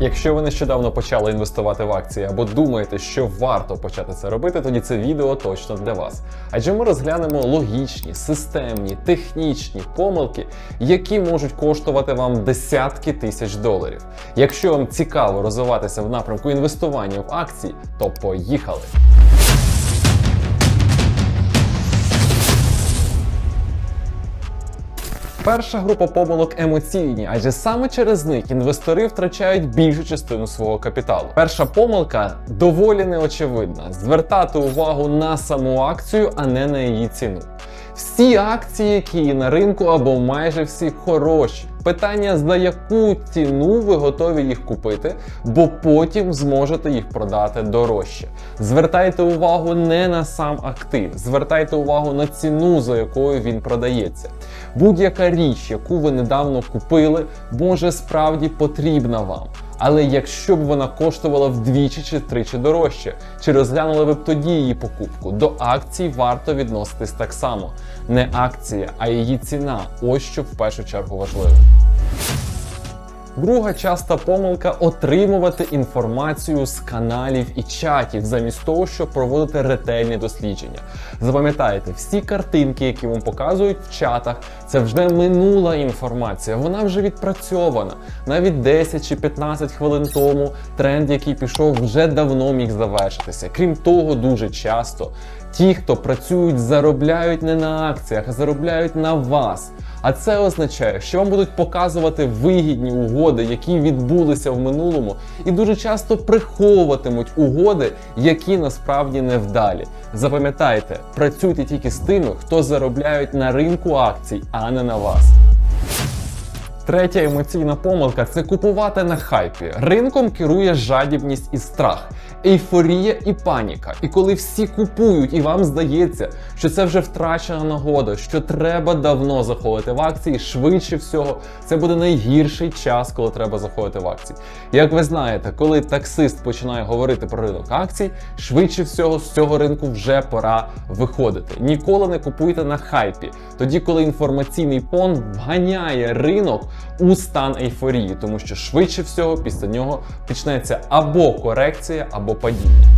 Якщо ви нещодавно почали інвестувати в акції або думаєте, що варто почати це робити, тоді це відео точно для вас. Адже ми розглянемо логічні, системні, технічні помилки, які можуть коштувати вам десятки тисяч доларів. Якщо вам цікаво розвиватися в напрямку інвестування в акції, то поїхали! Перша група помилок емоційні, адже саме через них інвестори втрачають більшу частину свого капіталу. Перша помилка доволі неочевидна: звертати увагу на саму акцію, а не на її ціну. Всі акції, які є на ринку, або майже всі хороші. Питання за яку ціну ви готові їх купити, бо потім зможете їх продати дорожче. Звертайте увагу не на сам актив, звертайте увагу на ціну, за якою він продається. Будь-яка річ, яку ви недавно купили, може справді потрібна вам. Але якщо б вона коштувала вдвічі чи тричі дорожче, чи розглянули ви б тоді її покупку? До акцій варто відноситись так само. Не акція, а її ціна. Ось що в першу чергу важливо. Друга часта помилка отримувати інформацію з каналів і чатів, замість того, щоб проводити ретельні дослідження. Запам'ятайте, всі картинки, які вам показують в чатах, це вже минула інформація, вона вже відпрацьована. Навіть 10 чи 15 хвилин тому тренд, який пішов, вже давно міг завершитися. Крім того, дуже часто ті, хто працюють, заробляють не на акціях, а заробляють на вас. А це означає, що вам будуть показувати вигідні угоди, які відбулися в минулому, і дуже часто приховуватимуть угоди, які насправді невдалі. Запам'ятайте, працюйте тільки з тими, хто заробляють на ринку акцій, а не на вас. Третя емоційна помилка це купувати на хайпі. Ринком керує жадібність і страх, ейфорія і паніка. І коли всі купують, і вам здається, що це вже втрачена нагода, що треба давно заходити в акції, швидше всього, це буде найгірший час, коли треба заходити в акції. Як ви знаєте, коли таксист починає говорити про ринок акцій, швидше всього з цього ринку вже пора виходити. Ніколи не купуйте на хайпі, тоді коли інформаційний фон вганяє ринок у стан ейфорії, тому що швидше всього після нього почнеться або корекція, або падіння.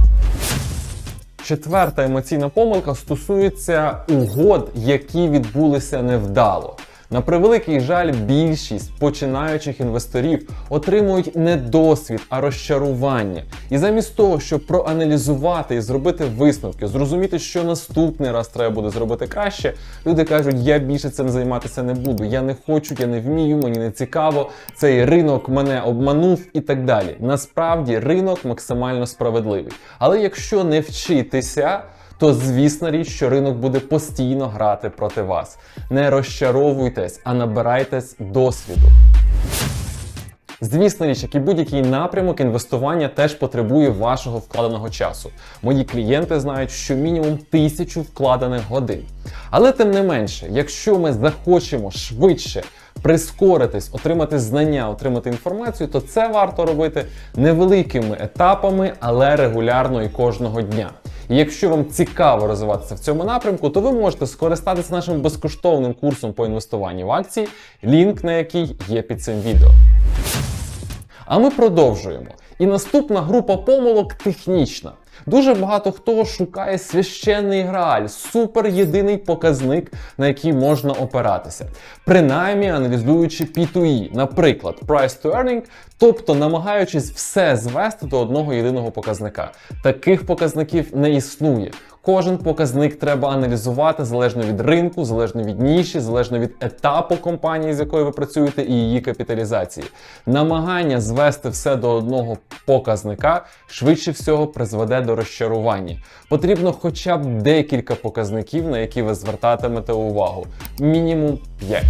Четверта емоційна помилка стосується угод, які відбулися невдало. На превеликий жаль, більшість починаючих інвесторів отримують не досвід, а розчарування. І замість того, щоб проаналізувати і зробити висновки, зрозуміти, що наступний раз треба буде зробити краще, люди кажуть, я більше цим займатися не буду, я не хочу, я не вмію, мені не цікаво, цей ринок мене обманув і так далі. Насправді ринок максимально справедливий. Але якщо не вчитися, то звісна річ, що ринок буде постійно грати проти вас. Не розчаровуйтесь, а набирайтесь досвіду. Звісна річ, як і будь-який напрямок інвестування теж потребує вашого вкладеного часу. Мої клієнти знають, що мінімум тисячу вкладених годин. Але тим не менше, якщо ми захочемо швидше прискоритись, отримати знання, отримати інформацію, то це варто робити невеликими етапами, але регулярно і кожного дня. І якщо вам цікаво розвиватися в цьому напрямку, то ви можете скористатися нашим безкоштовним курсом по інвестуванню в акції, лінк на який є під цим відео. А ми продовжуємо. І наступна група помилок технічна. Дуже багато хто шукає священний грааль, супер єдиний показник, на який можна опиратися. Принаймні аналізуючи P2E, наприклад, Price to Earning, тобто намагаючись все звести до одного єдиного показника. Таких показників не існує. Кожен показник треба аналізувати залежно від ринку, залежно від ніші, залежно від етапу компанії, з якою ви працюєте, і її капіталізації. Намагання звести все до одного показника швидше всього призведе до розчарування. Потрібно хоча б декілька показників, на які ви звертатимете увагу. Мінімум 5.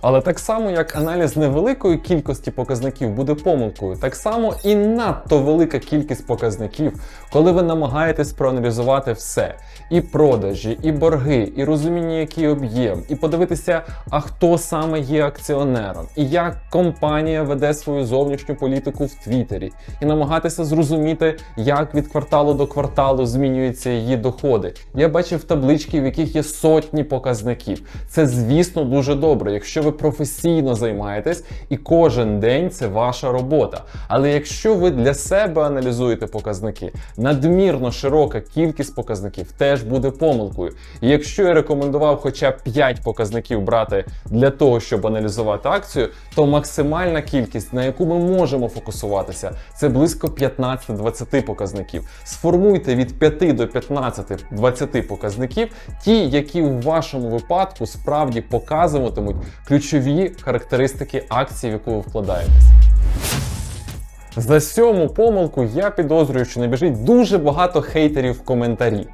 Але так само, як аналіз невеликої кількості показників буде помилкою, так само і надто велика кількість показників, коли ви намагаєтесь проаналізувати все: і продажі, і борги, і розуміння, який об'єм, і подивитися, а хто саме є акціонером, і як компанія веде свою зовнішню політику в Твіттері, і намагатися зрозуміти, як від кварталу до кварталу змінюються її доходи. Я бачив таблички, в яких є сотні показників. Це, звісно, дуже добре. Якщо ви професійно займаєтесь і кожен день це ваша робота. Але якщо ви для себе аналізуєте показники, надмірно широка кількість показників теж буде помилкою. І якщо я рекомендував хоча б 5 показників брати для того, щоб аналізувати акцію, то максимальна кількість, на яку ми можемо фокусуватися, це близько 15-20 показників. Сформуйте від 5 до 15-20 показників, ті, які в вашому випадку справді показуватимуть ключові характеристики акції, в яку ви вкладаєтесь. За сьому помилку я підозрюю, що набіжить дуже багато хейтерів в коментарі,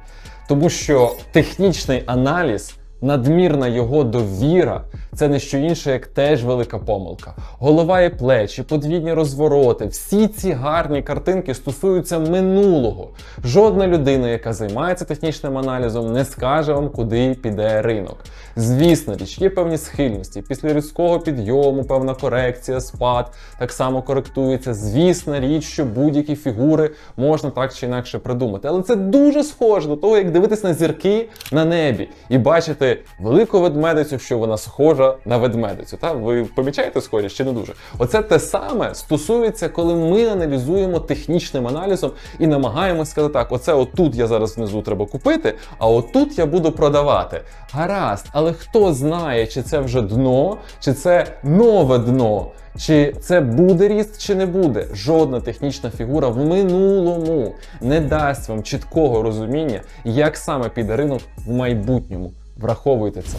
тому що технічний аналіз. Надмірна його довіра це не що інше, як теж велика помилка. Голова і плечі, подвійні розвороти, всі ці гарні картинки стосуються минулого. Жодна людина, яка займається технічним аналізом, не скаже вам, куди піде ринок. Звісно, річ, є певні схильності. Після різкого підйому, певна корекція, спад так само коректується. Звісна річ, що будь-які фігури можна так чи інакше придумати. Але це дуже схоже до того, як дивитись на зірки на небі і бачити велику ведмедицю, що вона схожа на ведмедицю. Та ви помічаєте схожість чи не дуже? Оце те саме стосується, коли ми аналізуємо технічним аналізом і намагаємося сказати так: оце отут я зараз внизу треба купити, а отут я буду продавати. Гаразд, але хто знає, чи це вже дно, чи це нове дно. Чи це буде ріст, чи не буде? Жодна технічна фігура в минулому не дасть вам чіткого розуміння, як саме піде ринок в майбутньому. Враховуйте це.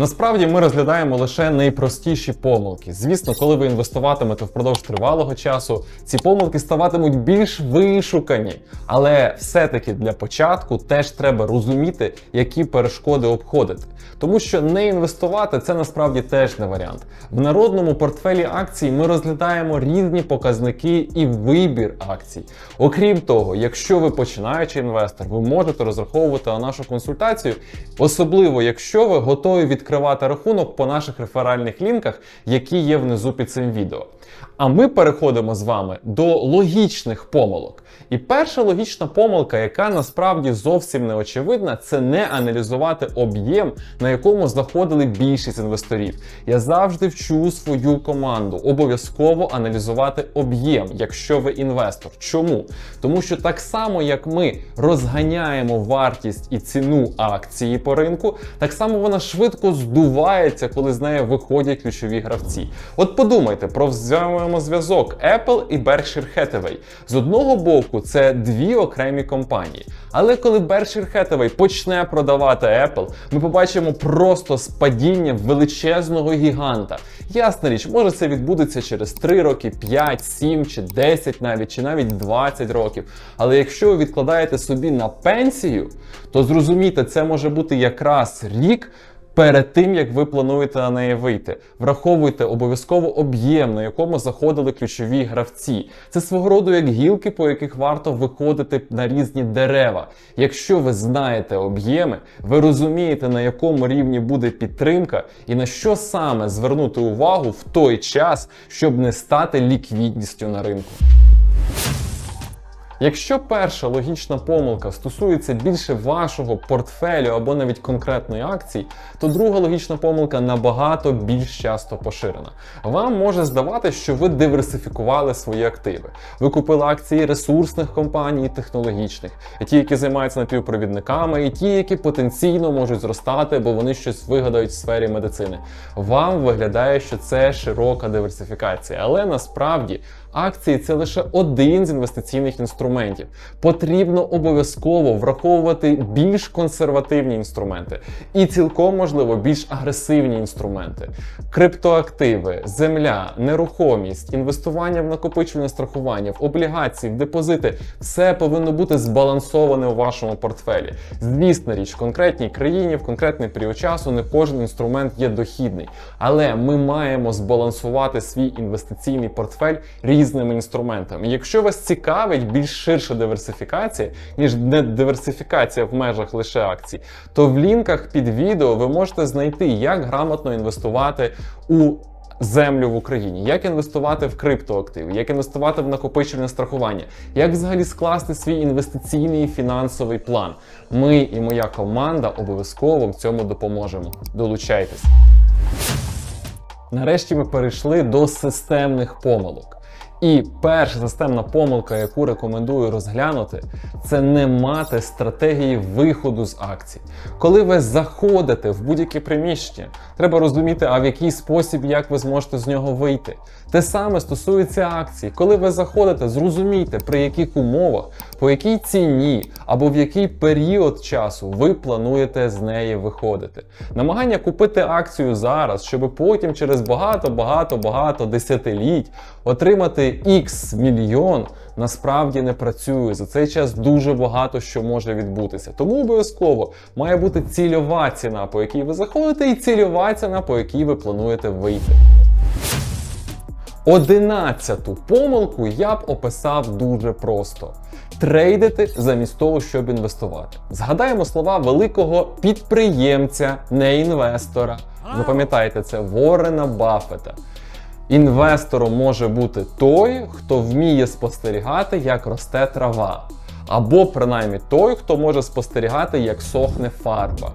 Насправді ми розглядаємо лише найпростіші помилки. Звісно, коли ви інвестуватимете впродовж тривалого часу, ці помилки ставатимуть більш вишукані. Але все-таки для початку теж треба розуміти, які перешкоди обходити. Тому що не інвестувати це насправді теж не варіант. В народному портфелі акцій ми розглядаємо різні показники і вибір акцій. Окрім того, якщо ви починаючий інвестор, ви можете розраховувати на нашу консультацію, особливо якщо ви готові відкривати рахунок по наших реферальних лінках, які є внизу під цим відео. А ми переходимо з вами до логічних помилок. І перша логічна помилка, яка насправді зовсім не очевидна, це не аналізувати об'єм, на якому знаходили більшість інвесторів. Я завжди вчу свою команду обов'язково аналізувати об'єм, якщо ви інвестор. Чому? Тому що так само, як ми розганяємо вартість і ціну акції по ринку, так само вона швидко здувається, коли з нею виходять ключові гравці. От подумайте про взаємозв'язок Apple і Berkshire Hathaway. З одного боку, це дві окремі компанії. Але коли Berkshire Hathaway почне продавати Apple, ми побачимо просто спадіння величезного гіганта. Ясна річ, може це відбудеться через 3 роки, 5, 7 чи 10 навіть, чи навіть 20 років. Але якщо ви відкладаєте собі на пенсію, то зрозумійте, це може бути якраз рік. Перед тим як ви плануєте на неї вийти, враховуйте обов'язково об'єм, на якому заходили ключові гравці. Це свого роду як гілки, по яких варто виходити на різні дерева. Якщо ви знаєте об'єми, ви розумієте, на якому рівні буде підтримка і на що саме звернути увагу в той час, щоб не стати ліквідністю на ринку. Якщо перша логічна помилка стосується більше вашого портфелю або навіть конкретної акції, то друга логічна помилка набагато більш часто поширена. Вам може здавати, що ви диверсифікували свої активи. Ви купили акції ресурсних компаній, і технологічних, ті, які займаються напівпровідниками, і ті, які потенційно можуть зростати, бо вони щось вигадають в сфері медицини. Вам виглядає, що це широка диверсифікація, але насправді акції це лише один з інвестиційних інструментів. Потрібно обов'язково враховувати більш консервативні інструменти і цілком можливо більш агресивні інструменти. Криптоактиви, земля, нерухомість, інвестування в накопичувальне страхування, в облігації, в депозити все повинно бути збалансоване у вашому портфелі. Звісна річ, в конкретній країні, в конкретний період часу не кожен інструмент є дохідний, але ми маємо збалансувати свій інвестиційний портфель різними інструментами. Якщо вас цікавить більш ширша диверсифікація, ніж не диверсифікація в межах лише акцій, то в лінках під відео ви можете знайти, як грамотно інвестувати у землю в Україні, як інвестувати в криптоактиви, як інвестувати в накопичувальне страхування, як взагалі скласти свій інвестиційний фінансовий план. Ми і моя команда обов'язково в цьому допоможемо. Долучайтесь. Нарешті ми перейшли до системних помилок. І перша системна помилка, яку рекомендую розглянути, це не мати стратегії виходу з акцій. Коли ви заходите в будь-яке приміщення, треба розуміти, а в який спосіб, як ви зможете з нього вийти. Те саме стосується акцій. Коли ви заходите, зрозумійте, при яких умовах, по якій ціні або в який період часу ви плануєте з неї виходити. Намагання купити акцію зараз, щоб потім через багато-багато-багато десятиліть отримати X мільйон, насправді не працює. За цей час дуже багато що може відбутися. Тому обов'язково має бути цільова ціна, по якій ви заходите, і цільова ціна, по якій ви плануєте вийти. Одинадцяту помилку я б описав дуже просто: трейдити замість того, щоб інвестувати. Згадаємо слова великого підприємця, не інвестора. Запам'ятайте це Ворена Баффета. Інвестором може бути той, хто вміє спостерігати, як росте трава, або принаймні той, хто може спостерігати, як сохне фарба.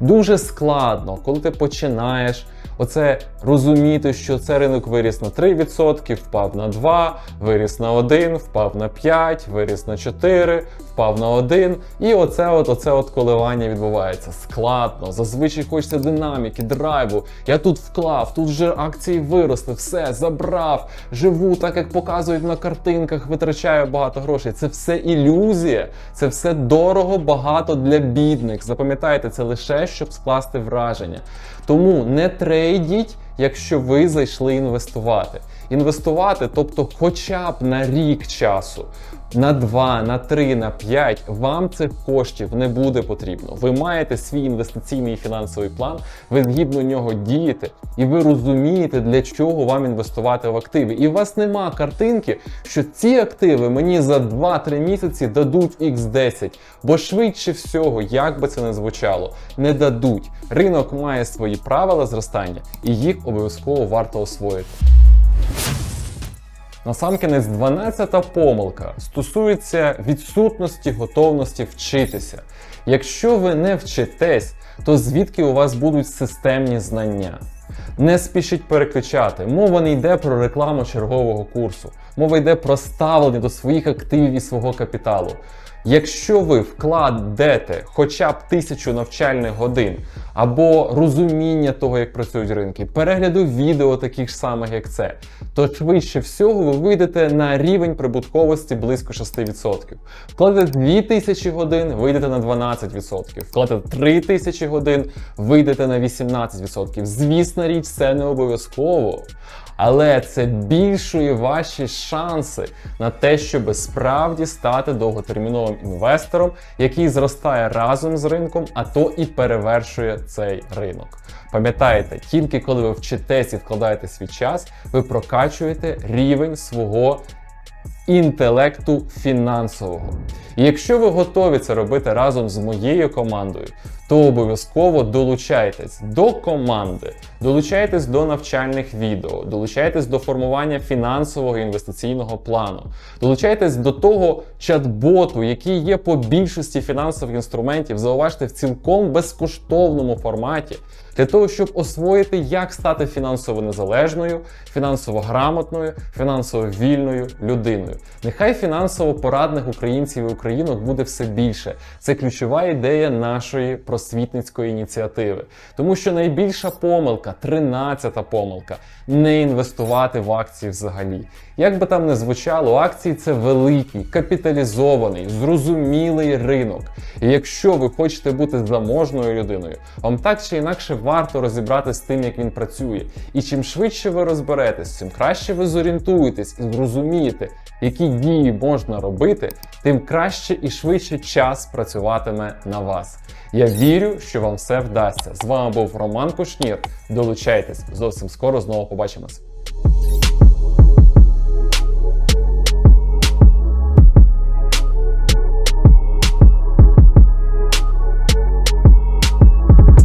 Дуже складно, коли ти починаєш оце розуміти, що це ринок виріс на 3%, впав на 2, виріс на 1, впав на 5, виріс на 4, впав на 1. І оце от, оце от коливання відбувається. Складно. Зазвичай хочеться динаміки, драйву. Я тут вклав, тут вже акції виросли, все, забрав, живу так, як показують на картинках, витрачаю багато грошей. Це все ілюзія, це все дорого, багато для бідних. Запам'ятайте, це лише щоб скласти враження. Тому не трейдіть, якщо ви зайшли інвестувати. Інвестувати, тобто, хоча б на рік часу, на 2, на 3, на 5, вам цих коштів не буде потрібно. Ви маєте свій інвестиційний і фінансовий план, ви згідно нього дієте, і ви розумієте, для чого вам інвестувати в активи. І у вас нема картинки, що ці активи мені за 2-3 місяці дадуть X10. Бо швидше всього, як би це не звучало, не дадуть. Ринок має свої правила зростання, і їх обов'язково варто освоїти. Насамкінець 12-та помилка стосується відсутності готовності вчитися. Якщо ви не вчитесь, то звідки у вас будуть системні знання? Не спішіть переключати. Мова не йде про рекламу чергового курсу. Мова йде про ставлення до своїх активів і свого капіталу. Якщо ви вкладете хоча б тисячу навчальних годин або розуміння того, як працюють ринки, перегляду відео таких ж самих, як це, то швидше всього ви вийдете на рівень прибутковості близько 6%. Вкладете 2000 годин, вийдете на 12%. Вкладете 3000 годин, вийдете на 18%. Звісна річ, це не обов'язково. Але це більшує ваші шанси на те, щоб справді стати довготерміновим інвестором, який зростає разом з ринком, а то і перевершує цей ринок. Пам'ятаєте, тільки коли ви вчитесь і вкладаєте свій час, ви прокачуєте рівень свого інтелекту фінансового. Якщо ви готові це робити разом з моєю командою, то обов'язково долучайтесь до команди, долучайтесь до навчальних відео, долучайтесь до формування фінансового інвестиційного плану, долучайтесь до того чат-боту, який є по більшості фінансових інструментів, зауважте в цілком безкоштовному форматі, для того, щоб освоїти, як стати фінансово незалежною, фінансово грамотною, фінансово вільною людиною. Нехай фінансово порадних українців і українок буде все більше. Це ключова ідея нашої просвітницької ініціативи. Тому що найбільша помилка, 13-та помилка не інвестувати в акції взагалі. Як би там не звучало, акції це великий, капіталізований, зрозумілий ринок. І якщо ви хочете бути заможною людиною, вам так чи інакше варто розібратися з тим, як він працює. І чим швидше ви розберетесь, чим краще ви зорієнтуєтесь і зрозумієте, які дії можна робити, тим краще і швидше час працюватиме на вас. Я вірю, що вам все вдасться. З вами був Роман Кушнір. Долучайтесь зовсім скоро знову побачимось.